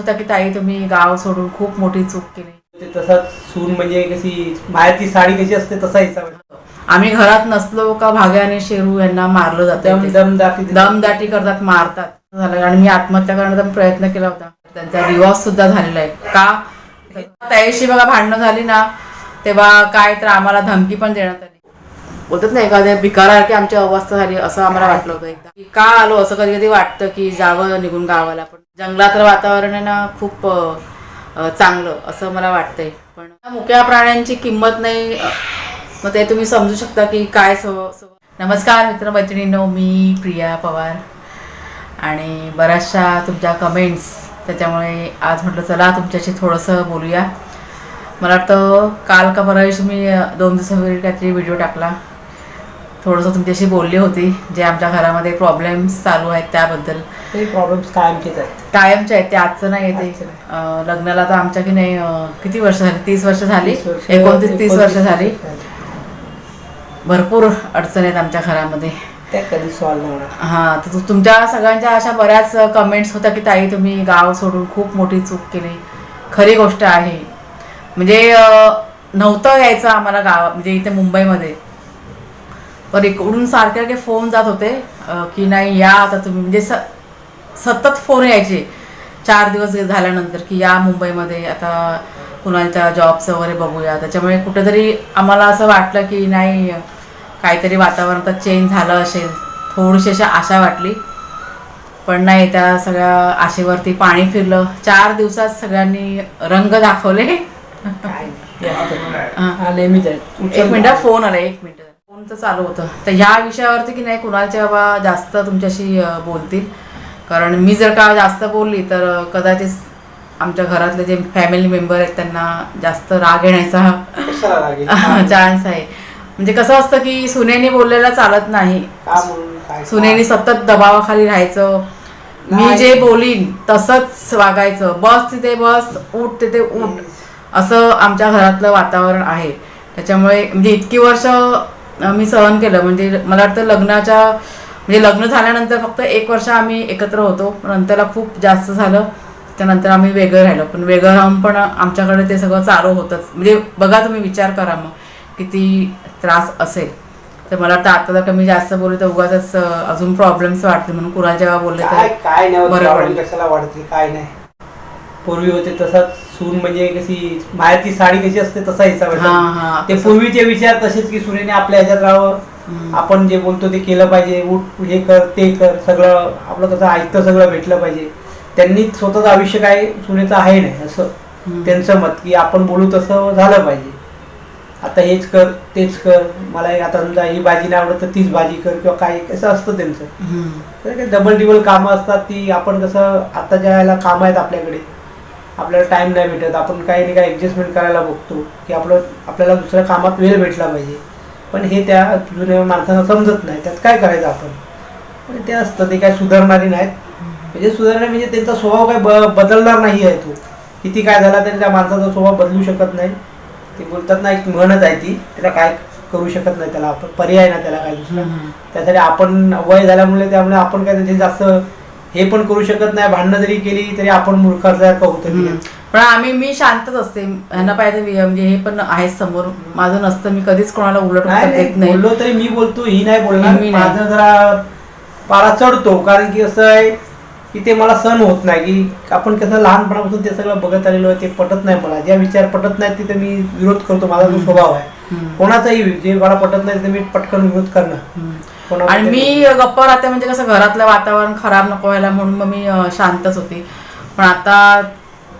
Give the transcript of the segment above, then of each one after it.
होता की ताई तुम्ही गाव सोडून खूप मोठी चूक केली. ते तसाच सून म्हणजे कशी मायाची साडी कशी असते तसा हिसाब. आम्ही घरात नसलो का भाग्या आणि शेरू यांना मारलं जातं दमदाटी दमदाटी करतात मारतात. झालं. आणि मी आत्महत्या करण्याचा प्रयत्न केला होता. त्यांचा डिवॉर्स सुद्धा झालेला आहे. का? त्याशी बघा भांडणं झाली ना तेव्हा काय तर आम्हाला धमकी पण देण्यात आली. बोलतात ना एखाद्या भिकारासारखी आमची अवस्था झाली असं आम्हाला वाटलं होतं एकदा. की का आलो असं कधी कधी वाटतं की जावं निघून गावाला पण जंगलातलं वातावरण आहे ना खूप चांगलं असं मला वाटतंय. पण मुक्या प्राण्यांची किंमत नाही मग ते तुम्ही समजू शकता की काय सव नमस्कार मित्र मैत्रिणींनो मी प्रिया पवार. आणि बऱ्याचशा तुमच्या कमेंट्स त्याच्यामुळे आज म्हटलं चला तुमच्याशी थोडंसं बोलूया. मला वाटतं काल का परवा दिवशी मी दोन दिवसापूर्वी काहीतरी व्हिडिओ टाकला. थोडंसं तुमच्याशी बोलली होती जे आमच्या घरामध्ये प्रॉब्लेम्स चालू आहेत त्याबद्दल. ते प्रॉब्लेम्स कायमचेच आहेत. कायमचे आहेत ते आजचं नाही येते. लग्नाला तर आमच्या की नाही किती वर्ष झाली? तीस वर्ष झाली? एकोणतीस तीस वर्ष झाली. भरपूर अडचण आहेत आमच्या घरामध्ये. त्या कधी सॉल्व्ह नाही होणार. हा तर तुमच्या सगळ्यांच्या अशा बऱ्याच कमेंट्स होत्या की ताई तुम्ही गाव सोडून खूप मोठी चूक केली. खरी गोष्ट आहे. म्हणजे नव्हतं यायचं आम्हाला गाव म्हणजे इथे मुंबईमध्ये. पण इकडून सारखे फोन जात होते की नाही या आता तुम्ही म्हणजे स सतत फोन यायचे. चार दिवस झाल्यानंतर की या मुंबईमध्ये आता कुणाच्या जॉबचं वगैरे बघूया. त्याच्यामुळे कुठेतरी आम्हाला असं वाटलं की नाही काहीतरी वातावरण तर चेंज झालं असेल. थोडीशी अशी आशा वाटली. पण नाही त्या सगळ्या आशेवरती पाणी फिरलं. चार दिवसात सगळ्यांनी रंग दाखवले. एक मिनिट फोन आला एक मिनिट. तर चालू होतं. तर ह्या विषयावरती की नाही कुणाच्या बाबा जास्त तुमच्याशी बोलतील. कारण मी जर का जास्त बोलली तर कदाचित आमच्या घरातले जे फॅमिली मेंबर आहेत त्यांना जास्त राग येण्याचा चान्स आहे. म्हणजे कसं असतं की सुनेने बोललेलं चालत नाही. सुनेनी सतत दबावाखाली राहायचं. मी. जे बोलीन तसंच वागायचं. बस तिथे बस उठ तिथे उठ. असं आमच्या घरातलं वातावरण आहे. त्याच्यामुळे म्हणजे इतकी वर्ष मी सहन केलं. म्हणजे मला वाटतं लग्नाच्या म्हणजे लग्न झाल्यानंतर फक्त एक वर्ष आम्ही एकत्र होतो. नंतरला खूप जास्त झालं. त्यानंतर आम्ही वेगळं राहिलो. पण वेगळं राहून पण आमच्याकडे ते सगळं चालू होतंच. म्हणजे बघा तुम्ही विचार करा मग किती त्रास असेल. तर मला वाटतं आता जर का मी जास्त बोलले तर उगाच अजून प्रॉब्लेम्स वाटतील म्हणून कुणाला जेव्हा बोलले तर काय नाही बरं पडेल. कशाला वाढतील? काय नाही. पूर्वी होते तसाच सून म्हणजे कशी मायाची साडी कशी असते तसा हिसाब ते. पूर्वीचे विचार तसेच की सुनेने आपल्या ह्याच्यात राहावं. आपण जे बोलतो ते केलं पाहिजे उठ हे कर ते कर सगळं आपलं कसं ऐकतं सगळं भेटलं पाहिजे त्यांनी स्वतःचं आयुष्य काय सुनेचं आहे नाही असं. त्यांचं मत की आपण बोलू तसं झालं पाहिजे आता हेच कर तेच कर मला आता समजा ही भाजी नाही आवडत तर तीच भाजी कर किंवा काय कसं असतं त्यांचं. तर डबल टिबल कामं असतात ती आपण कसं आताच्या याला कामं आहेत आपल्याकडे आपल्याला टाइम नाही भेटत. आपण काही नाही काही ॲडजस्टमेंट करायला बघतो की आपलं आपल्याला दुसऱ्या कामात वेळ भेटला पाहिजे. पण हे त्या जुन्या माणसांना समजत नाही. त्यात काय करायचं आपण? पण ते असतं ते काय सुधारणारे नाहीत. म्हणजे सुधारणे म्हणजे त्यांचा स्वभाव काय ब बदलणार नाही आहे तो. किती काय झाला तरी त्या माणसाचा स्वभाव बदलू शकत नाही. ते बोलतात ना एक म्हणत आहे ती त्याला काय करू शकत नाही त्याला. आपण पर्याय ना त्याला काय दुसरा. त्यासाठी आपण वय झाल्यामुळे त्यामुळे आपण काय त्याचे जास्त हे पण करू शकत नाही भांडणं जरी केली तरी आपण मूर्खासारखं होतं. पण आम्ही मी शांतच असते. यांना पाहिजे म्हणजे हे पण आहे समोर. माझं नसतं मी कधीच कोणाला उलट नाही देत बोललो तरी मी बोलतो ही नाही बोलणार. मी. माझं जरा पारा चढतो कारण की असं आहे की ते मला सण होत नाही की आपण कसं लहानपणापासून ते सगळं बघत आलेलो आहे ते पटत नाही मला. ज्या विचार पटत नाही तिथे मी विरोध करतो. माझा जो स्वभाव आहे. कोणाचाही जे मला पटत नाही ते मी पटकन विरोध. कोणाबद्दल- आणि मी गप्प राहते म्हणजे कसं घरातलं वातावरण खराब नको व्हायला म्हणून मग मी शांतच होती. पण आता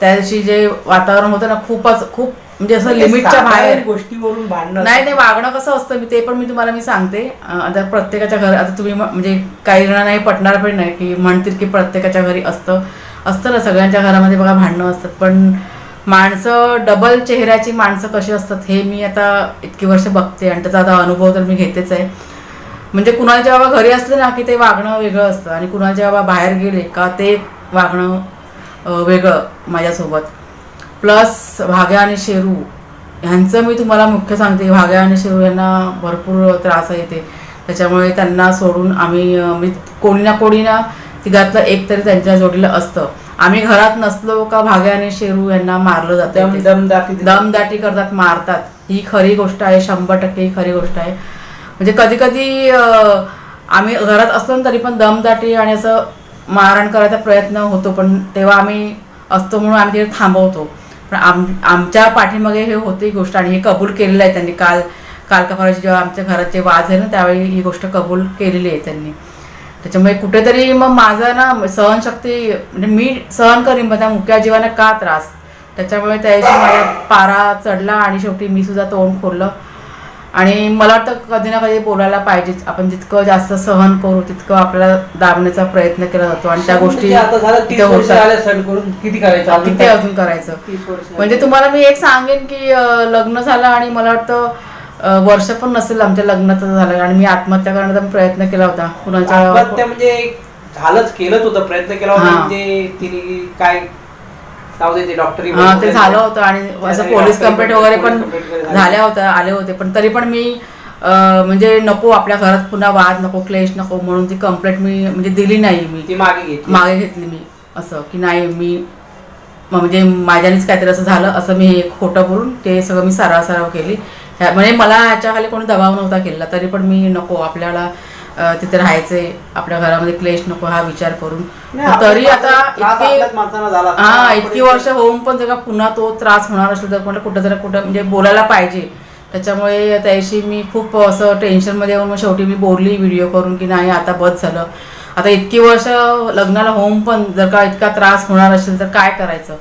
त्या दिवशी जे वातावरण होतं ना खूपच खूप म्हणजे असं लिमिटच्या साधारण बाहेर गोष्टीवरून भांडणं नाही नाही वागणं कसं असतं मी ते पण मी तुम्हाला मी सांगते. आता प्रत्येकाच्या घर आता तुम्ही म्हणजे काही जणांना हे पटणार पण नाही की म्हणतील की प्रत्येकाच्या घरी असतं असतं ना सगळ्यांच्या घरामध्ये बघा भांडणं असतात. पण माणसं डबल चेहऱ्याची माणसं कशी असतात हे मी आता इतकी वर्ष बघते आणि त्याचा आता अनुभव तर मी घेतेच आहे. म्हणजे कुणाच्या बाबा घरी असले ना की ते वागणं वेगळं असतं. आणि कुणाच्या बाबा बाहेर गेले का ते वागणं वेगळं माझ्यासोबत. प्लस भाग्या आणि शेरू ह्यांचं मी तुम्हाला मुख्य सांगते. भाग्या आणि शेरू यांना भरपूर त्रास येते. त्याच्यामुळे त्यांना सोडून आम्ही मी कोणी ना कोणी ना तिघातलं एक तरी त्यांच्या जोडीला असतं. आम्ही घरात नसलो का भाग्या आणि शेरू यांना मारलं जातं दमदाटी. दमदाटी करतात मारतात. ही खरी गोष्ट आहे शंभर टक्के ही खरी गोष्ट आहे. म्हणजे कधी कधी आम्ही घरात असलो ना तरी पण दमदाटी आणि असं मारहाण करायचा प्रयत्न होतो पण तेव्हा आम्ही असतो म्हणून आम्ही तिथे थांबवतो. पण आम आमच्या पाठीमागे हे होती गोष्ट आणि हे कबूल केलेलं आहे त्यांनी काल काल का परवाची जेव्हा आमच्या घरात जे वाद झाले ना त्यावेळी ही गोष्ट कबूल केलेली आहे त्यांनी. त्याच्यामुळे कुठेतरी मग माझा ना सहनशक्ती म्हणजे मी सहन करीन पण त्या मुक्या जीवाने का त्रास? त्याच्यामुळे त्याशी माझा पारा चढला आणि शेवटी मी सुद्धा तोंड खोललं. आणि मला वाटतं कधी ना कधी बोलायला पाहिजेच. आपण जितकं जास्त सहन करू तितकं आपल्याला दाबण्याचा प्रयत्न केला जातो आणि त्या गोष्टी किती करायचं अजून किती काय? अजून करायचं? म्हणजे तुम्हाला मी एक सांगेन की लग्न झालं आणि मला वाटतं वर्ष पण नसेल आमच्या लग्नाचं झालं आणि मी आत्महत्या करण्याचा प्रयत्न केला होता. कुणाच्या म्हणजे झालंच केलंच होतं प्रयत्न केला होता. म्हणजे तिने काय जाऊ दे ते डॉक्टरी ते झालं होतं आणि असं पोलीस कंप्लेंट वगैरे पण. झाल्या होत्या आले होते. पण तरी पण मी म्हणजे नको आपल्या घरात पुन्हा वाद नको क्लेश नको म्हणून ती कंप्लेंट मी म्हणजे दिली नाही मी. ती मागे घेतली. मागे घेतली मी. असं की नाही मी म्हणजे माझ्यानेच काहीतरी असं झालं असं मी खोटं बोलून ते सगळं मी सराव सराव केली. म्हणजे मला ह्याच्या खाली कोणी दबाव नव्हता केला तरी पण मी नको आपल्याला तिथे राहायचंय आपल्या घरामध्ये क्लेश नको हा विचार करून. तरी आता इतके हा इतकी वर्ष होऊन पण जर का पुन्हा तो त्रास होणार असेल तर म्हटलं कुठं तरी कुठं म्हणजे बोलायला पाहिजे. त्याच्यामुळे त्याशी मी खूप असं टेन्शनमध्ये येऊन मग शेवटी मी बोलली व्हिडिओ करून की नाही आता बस झालं. आता इतकी वर्ष लग्नाला होऊन पण जर का इतका त्रास होणार असेल तर काय करायचं?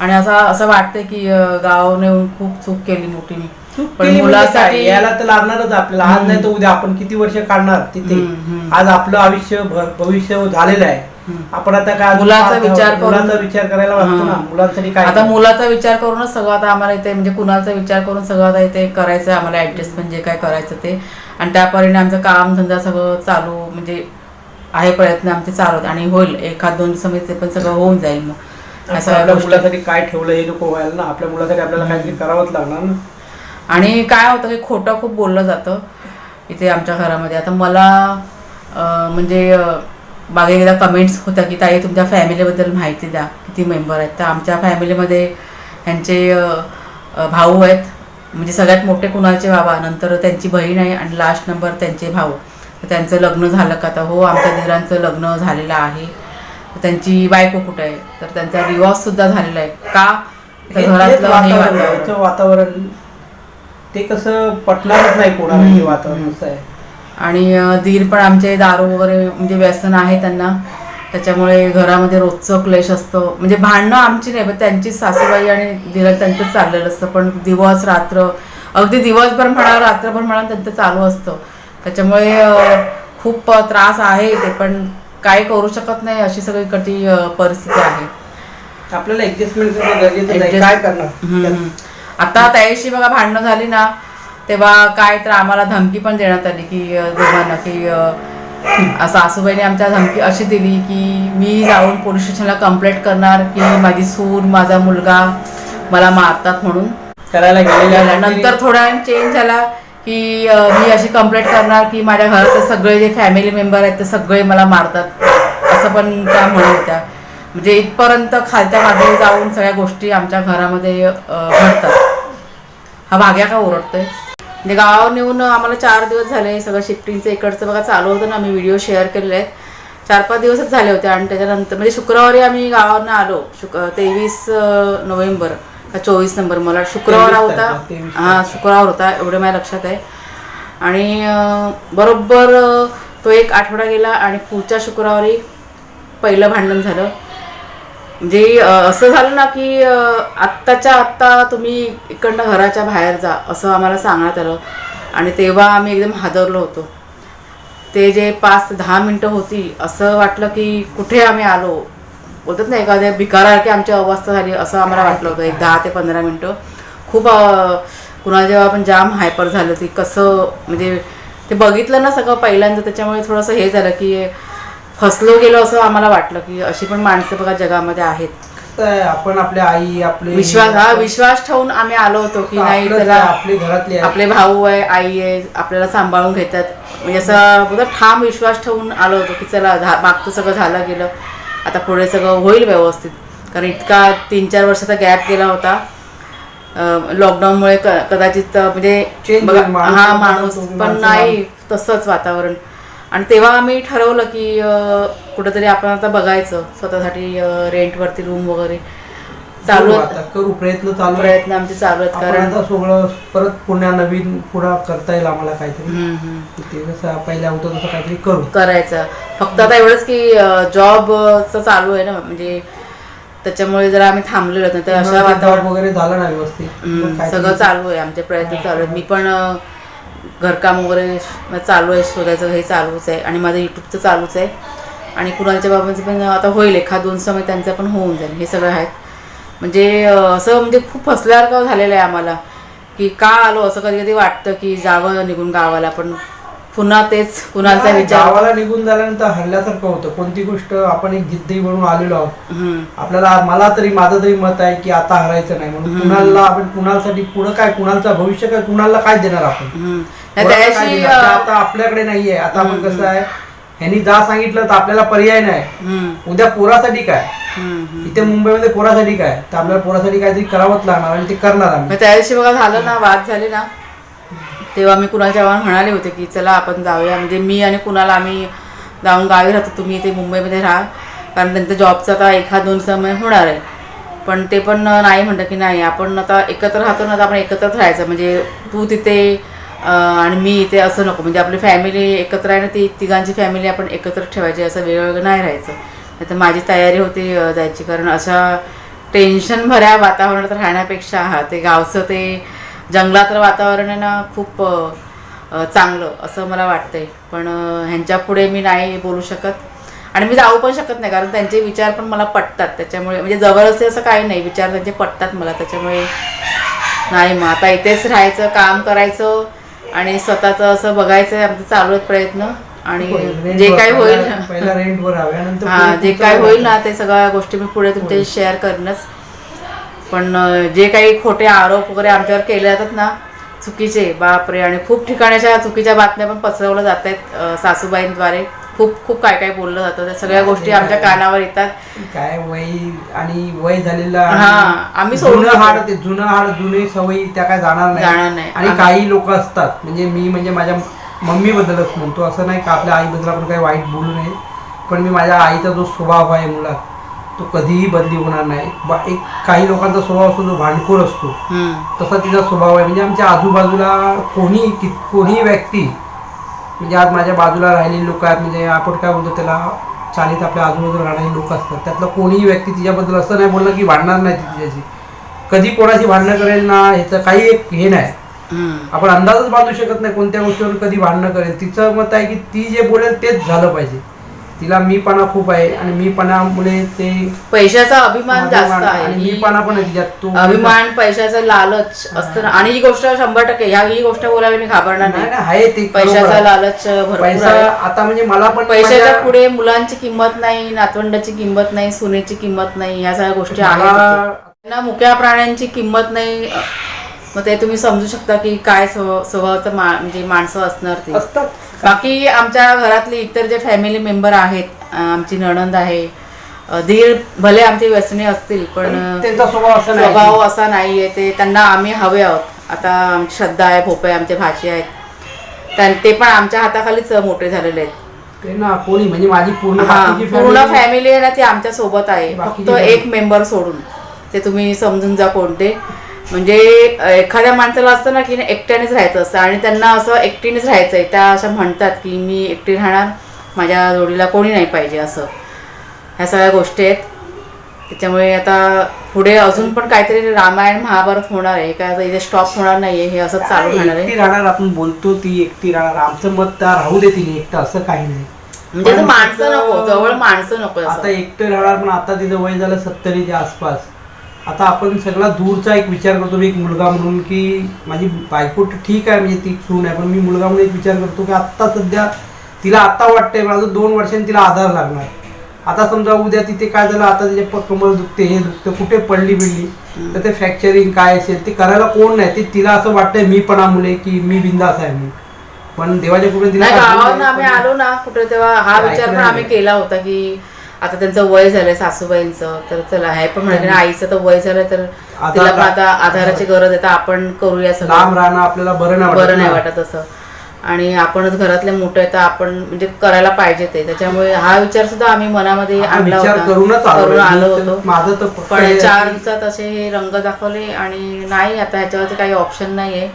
आणि असं असं वाटतं की गावाने खूप चूक केली मोठी मी पण म्हणजे मुलासाठी? याला तर लागणारच आपल्याला. आज नाही तर उद्या आपण किती वर्ष काढणार तिथे. आज आपलं आयुष्य भविष्य झालेलं आहे. आपण आता काय मुलाचा विचार मुलाचा विचार करायला लागतो ना. मुलांसाठी काय आता मुलाचा विचार करूनच सगळं आता आम्हाला इथे म्हणजे कुणाचा विचार करून सगळं आता इथे करायचं आम्हाला ऍडजस्टमेंट जे काय करायचं ते. आणि त्या परीने आमचं काम धंदा सगळं चालू म्हणजे आहे प्रयत्न आमचे चालू आणि होईल. एखाद दोन दिवसामध्ये ते पण सगळं होऊन जाईल मग. असं आपल्या मुलासाठी काय ठेवलं हे नको व्हायला ना. आपल्या मुलासाठी आपल्याला काहीतरी करावंच लागणार ना. आणि काय होतं की खोटं खूप बोललं जातं इथे आमच्या घरामध्ये. आता मला म्हणजे मागे एकदा कमेंट्स होत्या की ताई तुमच्या फॅमिलीबद्दल माहिती द्या किती मेंबर आहेत. तर आमच्या फॅमिलीमध्ये ह्यांचे भाऊ आहेत. म्हणजे सगळ्यात मोठे कुणालचे बाबा नंतर त्यांची बहीण आहे आणि लास्ट नंबर त्यांचे भाऊ. तर त्यांचं लग्न झालं का? तर हो आमच्या दिरांचं लग्न झालेलं आहे. त्यांची बायको कुठं आहे? तर त्यांचा डिवॉर्स सुद्धा झालेला आहे. का? हे- घरातलं वातावरण ते कसं पटणारच नाही कोणाला हे वातावरण असं आहे. आणि अं, दीर पण आमचे दारू वगैरे म्हणजे व्यसन आहे त्यांना. त्याच्यामुळे घरामध्ये रोजचं क्लेश असतं. म्हणजे भांडणं आमची नाही पण त्यांची सासूबाई आणि दिरा त्यांचंच चाललेलं असतं. पण दिवस रात्र अगदी दिवसभर म्हणा रात्रभर म्हणा त्यांचं चालू असतं. त्याच्यामुळे अं, खूप अं, त्रास आहे ते पण काय करू शकत नाही अशी सगळीकडची अं, परिस्थिती आहे. आपल्याला ऍडजस्टमेंट करणं गरजेचं नाही. Adjust- काय करणार? हम्म. आता त्याशी बघा भांडणं झाली ना तेव्हा काय तर आम्हाला धमकी पण देण्यात आली की दोघांना की सासूबाईने आमच्या धमकी अशी दिली की मी जाऊन पोलीस स्टेशनला कंप्लेंट करणार की माझी सून माझा मुलगा मला मारतात म्हणून. करायला गेलेल्या नंतर थोडा चेंज झाला की मी अशी कंप्लेंट करणार की माझ्या घरातले सगळे जे फॅमिली मेंबर आहेत ते सगळे मला मारतात. असं पण त्या म्हणत होत्या. म्हणजे इथपर्यंत खालच्या मागे जाऊन सगळ्या गोष्टी आमच्या घरामध्ये घडतात. हा भाग्या का ओरडतोय? म्हणजे गावावर नेऊन आम्हाला चार दिवस झाले सगळं शिफ्टिंगचं इकडचं बघा चालू होतं ना आम्ही व्हिडिओ शेअर केलेले आहेत. चार पाच दिवसच झाले होते आणि त्याच्यानंतर म्हणजे शुक्रवारी आम्ही गावावरनं आलो शुक तेवीस नोव्हेंबर का चोवीस नंबर मला शुक्रवार 23 होता. तारखेला, 23 हा शुक्रवार होता एवढं माझ्या लक्षात आहे. आणि बरोबर तो एक आठवडा गेला आणि पुढच्या शुक्रवारी पहिलं भांडण झालं. म्हणजे असं झालं ना की आत्ताच्या आत्ता तुम्ही इकडनं घराच्या बाहेर जा असं आम्हाला सांगण्यात आलं. आणि तेव्हा आम्ही एकदम हादरलो होतो. ते जे पाच ते दहा मिनटं होती असं वाटलं की कुठे आम्ही आलो? बोलतात ना एखाद्या भिकारासारखी आमची अवस्था झाली असं आम्हाला वाटलं होतं. एक दहा ते पंधरा मिनटं. खूप कुणाला जेव्हा आपण जाम हायपर झालं की कसं म्हणजे ते बघितलं ना सगळं पहिल्यांदा त्याच्यामुळे थोडंसं हे झालं की फसलो गेलो असं आम्हाला वाटलं की अशी पण माणसं बघा जगामध्ये आहेत. आपण आपल्या आई आपले विश्वास हा विश्वास ठेवून आम्ही आलो होतो की नाही चला आपली घरातली आहे. आपले भाऊ आहे आई आहे आपल्याला सांभाळून घेतात. म्हणजे असं बोलतात ठाम विश्वास ठेवून आलो होतो की चला झा- मागचं सगळं झालं गेलं. आता पुढे सगळं होईल व्यवस्थित. कारण इतका तीन चार वर्षाचा गॅप गेला होता. लॉकडाऊनमुळे कदाचित अं, म्हणजे Change बघा होईल, माणूस हा पण माणूस बदलतो, पण माणसं नाही तसंच वातावरण. आणि तेव्हा आम्ही ठरवलं की कुठेतरी आपण आता बघायचं स्वतःसाठी रेंटवरती रूम वगैरे चालू करू प्रयत्न चालू. प्रयत्न आमचे चालू आहेत कारण सगळं परत पुन्हा नवीन पुन्हा करता येईल आम्हाला काहीतरी. ते कसं पहिल्या होतं तसं काहीतरी करू. करायचं. फक्त आता एवढंच की जॉबचं चालू आहे ना म्हणजे त्याच्यामुळे जरा आम्ही थांबलेलो नाही. तर अशा जॉब वातावरण वगैरे झालं ना व्यवस्थित. सगळं चालू आहे आमचे प्रयत्न चालू आहेत. मी पण घरकाम वगैरे चालू आहे शोधायचं हे चालूच आहे आणि माझं युट्यूबचं चालूच आहे. आणि कुणालच्या बाबांचं पण आता होईल एखाद दोन समय त्यांचं पण होऊन जाईल हे सगळं आहेत. म्हणजे असं म्हणजे खूप फसल्यासारखं झालेलं आहे आम्हाला की का आलो असं कधी कधी वाटतं की जावं निघून गावाला पण पुन्हा तेच विचार. गावाला निघून झाल्यानंतर हरल्यासारखं होतं. कोणती गोष्ट आपण एक जिद्दी बनून आलेलो आहोत. आपल्याला मला तरी माझं तरी मत आहे की आता हरायचं नाही. म्हणून कुणाला आपण कुणासाठी पुढं काय कुणालचं भविष्य काय कुणाला काय देणार आपण? कोणाला काय त्याशी देणार? ते आता आपल्याकडे नाहीये. आता आपण कसं आहे ह्यांनी जा सांगितलं तर आपल्याला पर्याय नाही. हम्म, उद्या पोरासाठी काय? हम्म, हम्म. इथे मुंबईमध्ये पोरासाठी काय? तर आपल्याला पोरासाठी काहीतरी करावंच लागणार आणि ते करणार आम्ही. मग त्या दिवशी बघा झालं ना वाद झाले ना तेव्हा मी कुणाल चव्हाण म्हणाले होते की चला आपण जाऊया. म्हणजे मी आणि कुणाला आम्ही जाऊन गावी राहतो तुम्ही इथे मुंबईमध्ये राहा. कारण त्यांचं जॉबचं आता एखाद दोन समय होणार आहे. पण ते पण नाही म्हणतं की नाही आपण आता एकत्र राहतो ना तर आपण एकत्रच राहायचं. म्हणजे तू तिथे आणि मी इथे असं नको म्हणजे आपली फॅमिली एकत्र आहे ना ती तिघांची फॅमिली आपण एकत्र ठेवायची असं वेगवेगळं नाही राहायचं. नाही तर माझी तयारी होती जायची. कारण अशा टेन्शन भऱ्या वातावरणात राहण्यापेक्षा हा ते गावचं ते जंगलातलं वातावरण आहे ना खूप चांगलं असं मला वाटतंय. पण ह्यांच्या पुढे मी नाही बोलू शकत. आणि मी जाऊ पण शकत नाही कारण त्यांचे विचार पण मला पटतात. त्याच्यामुळे म्हणजे जवळ असे असं काही नाही विचार त्यांचे पटतात मला. त्याच्यामुळे नाही मग आता इथेच राहायचं काम करायचं. आणि स्वतःचं असं बघायचं आमचं चालू आहेत प्रयत्न. आणि जे काही होईल हा. जे काय होईल. ना ते सगळ्या गोष्टी मी पुढे तुमचे शेअर करणंच पण जे काही खोटे आरोप वगैरे आमच्यावर केले जातात ना चुकीचे बापरे आणि खूप ठिकाणी अशा चुकीच्या बातम्या पण पसरवल्या जात आहेत सासूबाईंद्वारे. खूप खूप काय काय बोललं जातं. त्या सगळ्या गोष्टी आमच्या कानावर येतात. काय वय आणि वय झालेलं हा, आम्ही सोडून जुनं. हाड ते जुनं हाड जुने सवयी त्या काय जाणार जाणार नाही. नाही. आणि आम्ही- काही लोक असतात म्हणजे मी म्हणजे माझ्या मम्मी बद्दलच म्हणतो असं नाही का आपल्या आईबद्दल आपण काही वाईट बोलू नये. पण मी माझ्या आईचा जो स्वभाव आहे मुलात तो कधीही बदली होणार नाही. बा एक काही लोकांचा स्वभाव असतो जो भांडखोर असतो. हम्म, तसा तिचा स्वभाव आहे. म्हणजे आमच्या आजूबाजूला कोणी कि कोणीही व्यक्ती म्हणजे आज माझ्या बाजूला राहिलेली लोक आहेत म्हणजे आपण काय बोलतो त्याला चालीत आपल्या आजूबाजूला राहणारे लोक असतात. त्यातलं कोणीही व्यक्ती तिच्याबद्दल असं नाही बोललं की भांडणार नाही ती तिच्याशी. कधी कोणाशी भांडणं करेल ना ह्याचं काही एक हे नाही. आपण अंदाजच बांधू शकत नाही कोणत्या गोष्टीवर कधी भांडणं करेल. तिचं मत आहे की ती जे बोलेल तेच झालं पाहिजे. तिला मीपणा खूप आहे आणि मीपणामुळे ते पैशाचा अभिमान जास्त आणि आहे. ही- मीपणा पण आहे तिच्यात. तो अभिमान पैशाचा लालच असतं. आणि ही गोष्ट शंभर टक्के ह्या ही गोष्ट बोलायला मी घाबरणार नाही नाही. नाही, आहे ते बरोबर पैशाचा आहे. लालच भरपूर पैसा आहे. आता म्हणजे मला पण पैशाच्या माझ्या- पुढे मुलांची किंमत नाही नातवंडाची किंमत नाही सुनेची किंमत नाही ह्या सगळ्या गोष्टी आहेत मला त्यांना मुक्या प्राण्यांची किंमत नाही. मग ते तुम्ही समजू शकता की काय स्वभाव स्वभावाचं मा म्हणजे माणसं असणार ती. असतात. बाकी आमच्या घरातली इतर जे फॅमिली मेंबर आहेत आमची नणंद आहे दीर भले आमचे व्यसनी असतील पण त्यांचा स्वभाव असा नाही स्वभाव असा नाहीये. ते त्यांना आम्ही हवे आहोत. आता आमची श्रद्धा आहे भोपे आमचे भाची आहेत. त्यां- ते पण आमच्या हाताखालीच मोठे झालेले आहेत. ते ना कोणी म्हणजे माझी पूर्ण हा बाकीची पूर्ण family- फॅमिली आहे ना ती आमच्यासोबत आहे. बाकीची फक्त family. एक मेंबर सोडून. ते तुम्ही समजून जा कोणते. म्हणजे एखाद्या माणसाला असतं ना की एकट्यानेच राहायचं असतं आणि त्यांना असं एकटीनेच राहायचंय. त्या अशा म्हणतात की मी एकटी राहणार माझ्या जोडीला कोणी नाही पाहिजे असं. ह्या सगळ्या गोष्टी आहेत. त्याच्यामुळे आता पुढे अजून पण काहीतरी रामायण महाभारत होणार आहे. काय इथे स्टॉप होणार नाहीये. हे असंच चालू राहणार आहे. राहणार आपण बोलतो ती एकटी राहणार. आमचं मत त्या राहू दे तिने एकटं असं काही नाही. म्हणजे असं माणसं नको जवळ माणसं नको आता असं एकटं राहणार पण आता तिचं वय झालं सत्तरीच्या आसपास. आता आपण सगळा दूरचा एक विचार करतो मी एक मुलगा म्हणून की माझी बायको ठीक आहे म्हणजे ती सून आहे पण मी मुलगा म्हणून एक विचार करतो की आत्ता सध्या तिला आता वाटतंय माझं दोन वर्षांनी तिला आधार लागणार आता समजा उद्या तिथे काय झालं आता तिचे प- कमर दुखते हे दुखते कुठे पडली बिडली तर ते फ्रॅक्चरिंग काय असेल ते करायला कोण नाही ते तिला असं वाटतंय मीपणामुळे की मी बिंदास आहे म्हणून पण देवाच्या कृपेने तिला आम्ही पण- आलो ना कुठे तेव्हा हा विचार पण आम्ही. केला होता की आता त्यांचं वय झालंय सासूबाईंचं तर चला हे पण म्हणाले ना आईचं तर वय झालं तर तिला पण आता आधाराची गरज आहे तर आपण करूया सगळं. राहणं आपल्याला बरं नाही बरं नाही. वाटत असं. आणि आपणच घरातले मोठे आहे तर आपण म्हणजे करायला पाहिजे ते. त्याच्यामुळे हा विचार सुद्धा आम्ही मनामध्ये आणला विचार होता. करूनच. करून आलो होतो. माझं तर फक्त पण हे- चार दिवसात असे हे रंग दाखवले आणि नाही आता ह्याच्यावरती काही ऑप्शन नाही आहे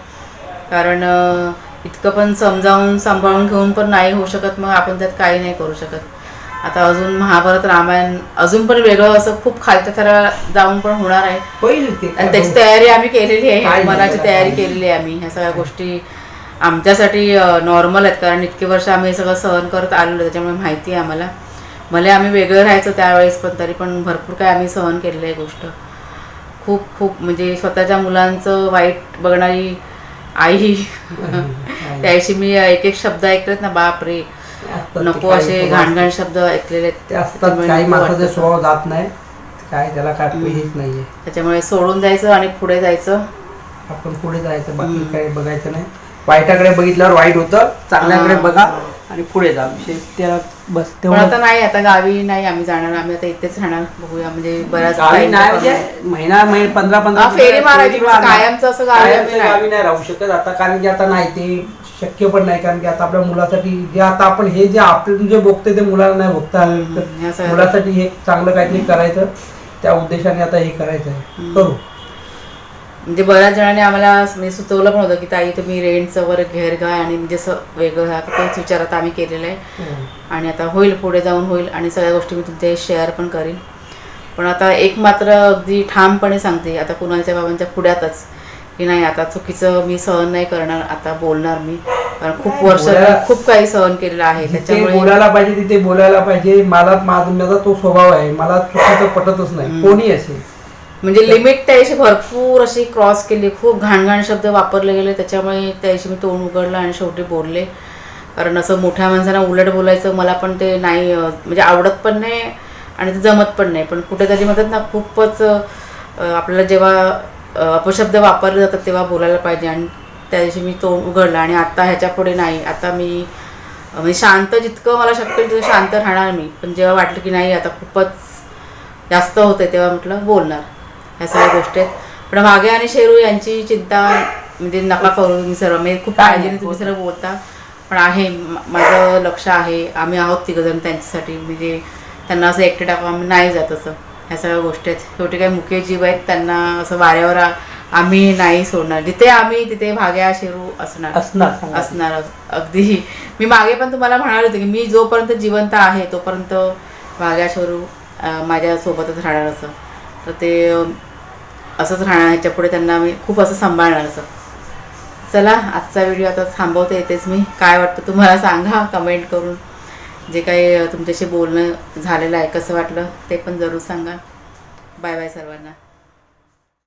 कारण अं, इतकं पण समजावून सांभाळून घेऊन पण नाही होऊ शकत मग आपण त्यात काही नाही करू शकत. आता अजून महाभारत रामायण अजून पण वेगळं असं खूप खालच्या थराला जाऊन पण होणार आहे. आणि त्याची तयारी आम्ही केलेली आहे. मनाची तयारी. केलेली आहे आम्ही. ह्या सगळ्या गोष्टी आमच्यासाठी नॉर्मल आहेत. कारण इतके वर्ष आम्ही हे सगळं सहन करत आलेलो त्याच्यामुळे माहिती आहे आम्हाला. भले आम्ही वेगळं राहायचो त्यावेळेस पण तरी पण भरपूर काय आम्ही सहन केलेलं आहे गोष्ट. खूप खूप म्हणजे स्वतःच्या मुलांचं वाईट बघणारी आई. त्याशी मी एक एक शब्द ऐकलेत ना बाप रे नको असे. घाणघाण शब्द ऐकलेले ते असतात काही माणसाचे. स्वभाव जात नाही काय त्याला काय हेच नाहीये त्याच्यामुळे सोडून जायचं आणि पुढे जायचं आपण पुढे जायचं बाकी काही बघायचं नाही वाईटाकडे बघितल्यावर वाईट होतं चांगल्याकडे. बघा आणि पुढे जा विषय त्याला बस तेवढं आता नाही आता गावी नाही आम्ही जाणार आम्ही आता इथेच राहणार बघूया म्हणजे बऱ्याच गावी नाही म्हणजे महिना महिना पंधरा पंधरा फेरी मारायची, मारणार. कायमचं असं. गावी नाही राहू शकत आता कारण की आता नाही ते शक्य पण नाही कारण की आता आपल्या मुलासाठी जे आता आपण हे जे आपण जे बघतोय ते मुलाला नाही हम्म, तर मुलासाठी हे चांगलं काहीतरी करायचं. त्या उद्देशाने आता हे करायचं आहे करू. म्हणजे बऱ्याच जणांनी आम्हाला म्हणजे सुचवलं पण होतं की ताई तुम्ही रेंटचं वर घेर घ्या आणि म्हणजे असं वेगळं घ्या. तोच विचार आता आम्ही केलेला आहे. आणि आता होईल पुढे जाऊन होईल आणि सगळ्या गोष्टी मी तुमच्या शेअर पण करीन. पण आता एक मात्र अगदी ठामपणे सांगते आता कुणालच्या बाबांच्या पुढ्यातच. की नाही आता चुकीचं मी सहन नाही करणार आता बोलणार मी. कारण खूप वर्ष खूप काही सहन केलेलं आहे त्याच्यामुळे बोलायला पाहिजे तिथे बोलायला पाहिजे. मला माझा माझा तो स्वभाव आहे. मला चुकीचं पटतच नाही. कोणी असेल. म्हणजे लिमिट त्याशी भरपूर अशी क्रॉस केली. खूप घाणघाण शब्द वापरले गेले. त्याच्यामुळे त्याशी मी तोंड उघडलं आणि शेवटी बोलले. कारण असं मोठ्या माणसांना उलट बोलायचं मला पण ते नाही अं, म्हणजे आवडत पण नाही आणि ते जमत पण नाही. पण कुठेतरी म्हणतात ना खूपच अं, आपल्याला जेव्हा अपशब्द वापरले जातात तेव्हा बोलायला पाहिजे. आणि त्या दिवशी मी तोंड उघडलं आणि आता ह्याच्या पुढे नाही. आता मी म्हणजे शांत जितकं मला शक्य होईल तितकं शांत राहणार मी. पण जेव्हा वाटलं की नाही आता खूपच जास्त होते तेव्हा म्हटलं बोलणार. ह्या सगळ्या गोष्टी आहेत. पण मागे आणि शेरू यांची चिंता म्हणजे नका करू तुम्ही सर्व. म्हणजे खूप काळजीने तुम्ही सर्व बोलता. पण आहे मा- माझं लक्ष आहे. आम्ही आहोत तिघजण त्यांच्यासाठी. म्हणजे त्यांना असं एकटे टाकून आम्ही नाही जात असं. ह्या सगळ्या गोष्टी आहेत. शेवटी काही मुख्य जीव आहेत त्यांना असं वाऱ्यावर आम्ही नाही सोडणार. जिथे आम्ही तिथे भाग्या शेरू असणार. असणार. असणार. अगदी. मी मागे पण तुम्हाला म्हणाले होते की मी जोपर्यंत जिवंत आहे तोपर्यंत भाग्याशोरू माझ्या सोबतच राहणार असं. तर ते असंच राहणार ह्याच्या पुढे त्यांना मी खूप असं सांभाळणार असं. चला आजचा व्हिडिओ आता थांबवते येतेच मी. काय वाटतं तुम्हाला सांगा कमेंट करून. जे काही तुमच्याशी बोलणं झालेलं आहे कसं वाटलं ते पण जरूर सांगा बाय बाय सर्वांना.